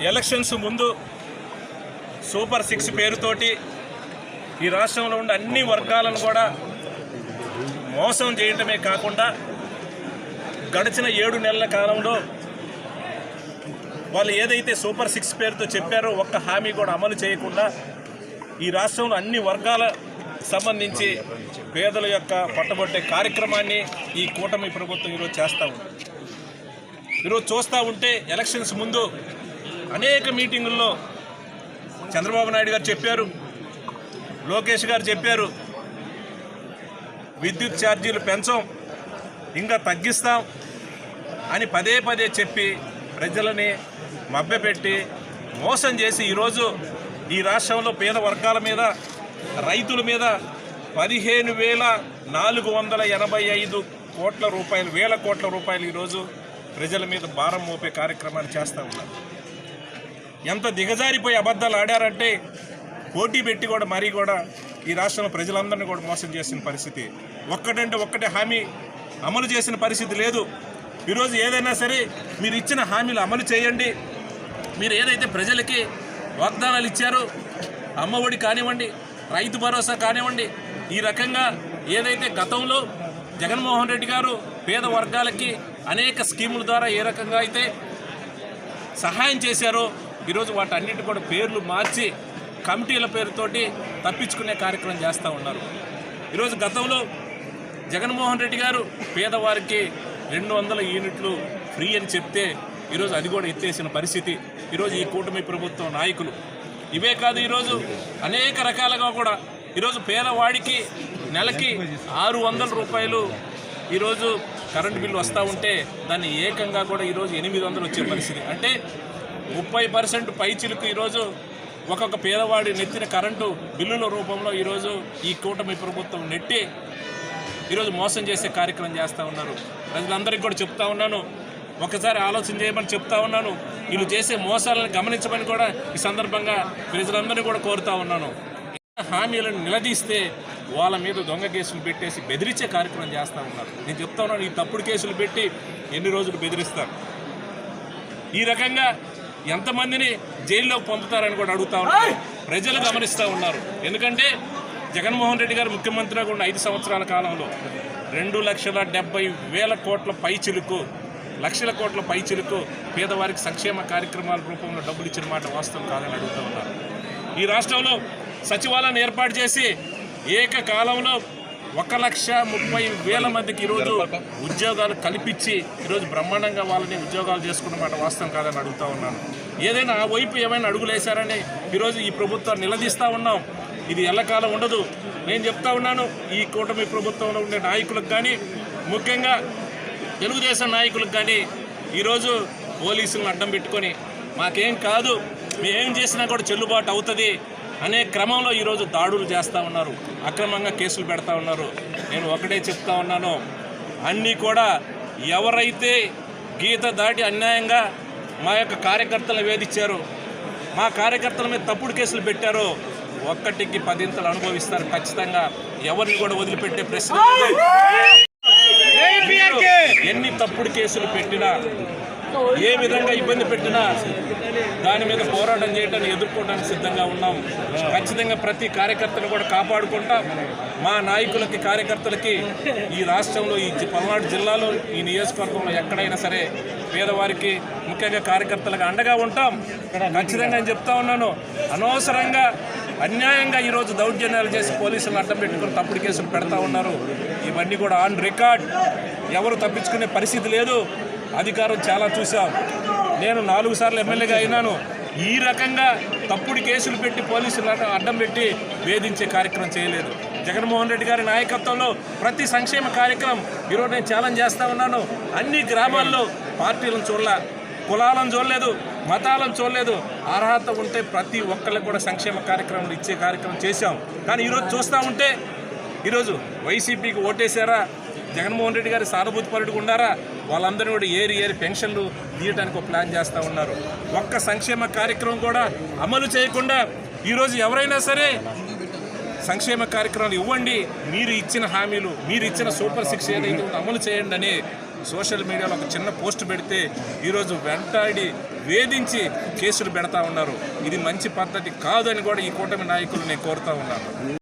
Elections ముందు super six పేరుతోటి ఈ రాష్ట్రంలో ఉన్న అన్ని వర్గాలను కూడా మోసం చేయటమే కాకుండా గడిచిన ఏడు నెలల కాలంలో వాళ్ళు ఏదైతే సూపర్ సిక్స్ పేరుతో చెప్పారో ఒక్క హామీ కూడా అమలు చేయకుండా ఈ రాష్ట్రంలో అన్ని వర్గాల సంబంధించి పేదల యొక్క పట్టబొట్టే కార్యక్రమాన్ని ఈ కూటమి ప్రభుత్వం ఈరోజు చేస్తూ ఉంది. ఈరోజు చూస్తూ ఉంటే ఎలక్షన్స్ ముందు అనేక మీటింగుల్లో చంద్రబాబు నాయుడు గారు చెప్పారు లోకేష్ గారు చెప్పారు విద్యుత్ ఛార్జీలు పెంచం ఇంకా తగ్గిస్తాం అని పదే పదే చెప్పి ప్రజలని మభ్యపెట్టి మోసం చేసి ఈరోజు ఈ రాష్ట్రంలో పేద వర్గాల మీద రైతుల మీద పదిహేను వేల నాలుగు వందల ఎనభై ఐదు కోట్ల రూపాయలు వేల కోట్ల రూపాయలు ఈరోజు ప్రజల మీద భారం మోపే కార్యక్రమాన్ని చేస్తూ ఉన్నారు. ఎంత దిగజారిపోయి అబద్ధాలు ఆడారంటే పోటీ పెట్టి కూడా మరీ కూడా ఈ రాష్ట్రంలో ప్రజలందరినీ కూడా మోసం చేసిన పరిస్థితి. ఒక్కటంటే ఒక్కటే హామీ అమలు చేసిన పరిస్థితి లేదు. ఈరోజు ఏదైనా సరే మీరు ఇచ్చిన హామీలు అమలు చేయండి. మీరు ఏదైతే ప్రజలకి వాగ్దానాలు ఇచ్చారో అమ్మఒడి కానివ్వండి రైతు భరోసా కానివ్వండి ఈ రకంగా ఏదైతే గతంలో జగన్మోహన్ రెడ్డి గారు పేద వర్గాలకి అనేక స్కీముల ద్వారా ఏ రకంగా అయితే సహాయం చేశారో ఈరోజు వాటన్నిటి కూడా పేర్లు మార్చి కమిటీల పేరుతోటి తప్పించుకునే కార్యక్రమం చేస్తూ ఉన్నారు. ఈరోజు గతంలో జగన్మోహన్ రెడ్డి గారు పేదవారికి రెండు వందల యూనిట్లు ఫ్రీ అని చెప్తే ఈరోజు అది కూడా ఎత్తేసిన పరిస్థితి. ఈరోజు ఈ కూటమి ప్రభుత్వం నాయకులు. ఇవే కాదు ఈరోజు అనేక రకాలుగా కూడా ఈరోజు పేదవాడికి నెలకి ఆరు వందల రూపాయలు ఈరోజు కరెంటు బిల్లు వస్తూ ఉంటే దాన్ని ఏకంగా కూడా ఈరోజు ఎనిమిది వందలు వచ్చే పరిస్థితి. అంటే ముప్పై పర్సెంట్ పై చిలుకు ఈరోజు ఒక్కొక్క పేదవాడి నెత్తిన కరెంటు బిల్లుల రూపంలో ఈరోజు ఈ కూటమి ప్రభుత్వం నెట్టి ఈరోజు మోసం చేసే కార్యక్రమం చేస్తూ ఉన్నారు ప్రజలందరికీ కూడా చెప్తా ఉన్నాను. ఒకసారి ఆలోచన చేయమని చెప్తా ఉన్నాను. వీళ్ళు చేసే మోసాలను గమనించమని కూడా ఈ సందర్భంగా ప్రజలందరినీ కూడా కోరుతా ఉన్నాను. హామీలను నిలదీస్తే వాళ్ళ మీద దొంగ కేసులు పెట్టేసి బెదిరించే కార్యక్రమం చేస్తూ ఉన్నారు. నేను చెప్తా ఉన్నాను ఈ తప్పుడు కేసులు పెట్టి ఎన్ని రోజులు బెదిరిస్తారు? ఈ రకంగా ఎంతమందిని జైల్లోకి పంపుతారని కూడా అడుగుతా ఉన్నారు. ప్రజలు గమనిస్తూ ఉన్నారు. ఎందుకంటే జగన్మోహన్ రెడ్డి గారు ముఖ్యమంత్రిగా ఉన్న ఐదు సంవత్సరాల కాలంలో రెండు లక్షల డెబ్బై వేల కోట్ల పైచిలుకు లక్షల కోట్ల పైచిలుకు పేదవారికి సంక్షేమ కార్యక్రమాల రూపంలో డబ్బులు ఇచ్చిన మాట వాస్తవం కాదని అడుగుతూ ఉన్నారు ఈ రాష్ట్రంలో సచివాలయాన్ని ఏర్పాటు చేసి ఏకకాలంలో ఒక లక్ష ముప్పై వేల మందికి ఈరోజు ఉద్యోగాలు కల్పించి ఈరోజు బ్రహ్మాండంగా వాళ్ళని ఉద్యోగాలు చేసుకున్నమాట వాస్తవం కాదని అడుగుతా ఉన్నాను. ఏదైనా ఆ వైపు ఏమైనా అడుగులు వేశారని ఈరోజు ఈ ప్రభుత్వం నిలదీస్తూ ఉన్నాం. ఇది ఎల్లకాలం ఉండదు. నేను చెప్తా ఉన్నాను ఈ కూటమి ప్రభుత్వంలో ఉండే నాయకులకు కానీ ముఖ్యంగా తెలుగుదేశం నాయకులకు కానీ ఈరోజు పోలీసులను అడ్డం పెట్టుకొని మాకేం కాదు మేమేం చేసినా కూడా చెల్లుబాటు అవుతుంది అనే క్రమంలో ఈరోజు దాడులు చేస్తూ ఉన్నారు. అక్రమంగా కేసులు పెడతా ఉన్నారు. నేను ఒకటే చెప్తా ఉన్నాను అన్నీ కూడా ఎవరైతే గీత దాటి అన్యాయంగా మా యొక్క కార్యకర్తలను వేధించారో మా కార్యకర్తల మీద తప్పుడు కేసులు పెట్టారో ఒక్కటికి పదింతలు అనుభవిస్తారు ఖచ్చితంగా. ఎవరిని కూడా వదిలిపెట్టే ప్రశ్న. ఎన్ని తప్పుడు కేసులు పెట్టినా ఏ విధంగా ఇబ్బంది పెట్టినా దాని మీద పోరాటం చేయడానికి ఎదుర్కోవడానికి సిద్ధంగా ఉన్నాం. ఖచ్చితంగా ప్రతి కార్యకర్తను కూడా కాపాడుకుంటాం. మా నాయకులకి కార్యకర్తలకి ఈ రాష్ట్రంలో ఈ పల్నాడు జిల్లాలో ఈ నియోజకవర్గంలో ఎక్కడైనా సరే పేదవారికి ముఖ్యంగా కార్యకర్తలకు అండగా ఉంటాం. ఖచ్చితంగా నేను చెప్తా ఉన్నాను. అనవసరంగా అన్యాయంగా ఈరోజు దౌర్జన్యాలు చేసి పోలీసులు అడ్డం పెట్టుకుని తప్పుడు కేసులు పెడతా ఉన్నారు. ఇవన్నీ కూడా ఆన్ రికార్డ్ ఎవరు తప్పించుకునే పరిస్థితి లేదు. అధికారం చాలా చూసాం నేను నాలుగు సార్లు ఎమ్మెల్యేగా అయినాను. ఈ రకంగా తప్పుడు కేసులు పెట్టి పోలీసులు అడ్డం పెట్టి వేధించే కార్యక్రమం చేయలేదు. జగన్మోహన్ రెడ్డి గారి నాయకత్వంలో ప్రతి సంక్షేమ కార్యక్రమం ఈరోజు నేను ఛాలెంజ్ చేస్తూ ఉన్నాను. అన్ని గ్రామాల్లో పార్టీలను చూడాల. కులాలను చూడలేదు మతాలను చూడలేదు. అర్హత ఉంటే ప్రతి ఒక్కళ్ళకి కూడా సంక్షేమ కార్యక్రమాలు ఇచ్చే కార్యక్రమం చేశాం. కానీ ఈరోజు చూస్తూ ఉంటే ఈరోజు వైసీపీకి ఓటేశారా? జగన్మోహన్ రెడ్డి గారి సానుభూతి పరుడుగా ఉన్నారా వాళ్ళందరూ కూడా ఏరి ఏరి పెన్షన్లు తీయడానికి ఒక ప్లాన్ చేస్తూ ఉన్నారు. ఒక్క సంక్షేమ కార్యక్రమం కూడా అమలు చేయకుండా ఈరోజు ఎవరైనా సరే సంక్షేమ కార్యక్రమాలు ఇవ్వండి మీరు ఇచ్చిన హామీలు మీరు ఇచ్చిన సూపర్ సిక్స్ ఏదైతే ఉందో అమలు చేయండి అని సోషల్ మీడియాలో ఒక చిన్న పోస్ట్ పెడితే ఈరోజు వెంటాడి వేధించి కేసులు పెడతా ఉన్నారు. ఇది మంచి పద్ధతి కాదని కూడా ఈ కూటమి నాయకులు నేను కోరుతా ఉన్నాను.